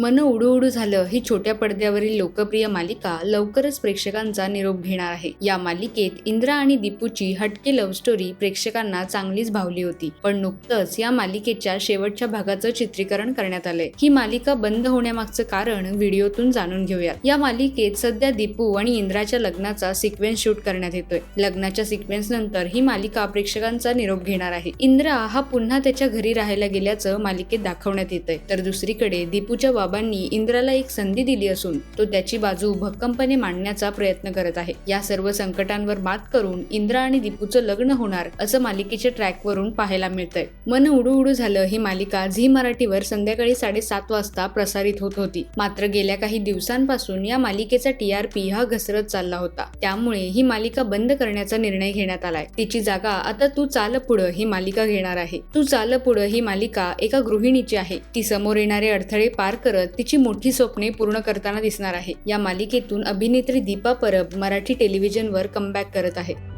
मन उडू उडू झालं ही छोट्या पडद्यावरील लोकप्रिय मालिका लवकरच प्रेक्षकांचा निरोप घेणार आहे. या मालिकेत इंद्रा आणि दीपूची हटके लव्ह स्टोरी प्रेक्षकांना चांगलीच भावली होती. पण नुकतंच या मालिकेच्या शेवटच्या भागाचं चित्रीकरण करण्यात आलंय. ही मालिका बंद होण्यामागचं कारण व्हिडिओतून जाणून घेऊया. या मालिकेत सध्या दीपू आणि इंद्राच्या लग्नाचा सिक्वेन्स शूट करण्यात येतोय. लग्नाच्या सिक्वेन्स नंतर ही मालिका प्रेक्षकांचा निरोप घेणार आहे. इंद्रा हा पुन्हा त्याच्या घरी राहायला गेल्याचं मालिकेत दाखवण्यात येतंय. तर दुसरीकडे दीपूच्या बाबांनी इंद्राला एक संधी दिली असून तो त्याची बाजू भक्कमपणे मांडण्याचा प्रयत्न करत आहे. या सर्व संकटांवर मात करून इंद्रा आणि दीपूचं लग्न होणार असं मालिकेच्या ट्रॅकवरून पाहायला मिळतंय. मन उडू उडू झालं ही मालिका झी मराठीवर संध्याकाळी साडेसात वाजता प्रसारित होत होती. मात्र गेल्या काही दिवसांपासून या मालिकेचा टीआरपी हा घसरत चालला होता. त्यामुळे ही मालिका बंद करण्याचा निर्णय घेण्यात आलाय. तिची जागा आता तू चाल पुढं ही मालिका घेणार आहे. तू चाल पुढं ही मालिका एका गृहिणीची आहे. ती समोर येणारे अडथळे पार करत तिची मोठी स्वप्ने पूर्ण करताना दिसणार आहे. या मालिकेतून अभिनेत्री दीपा परब मराठी टेलिव्हिजनवर कमबॅक करत आहे.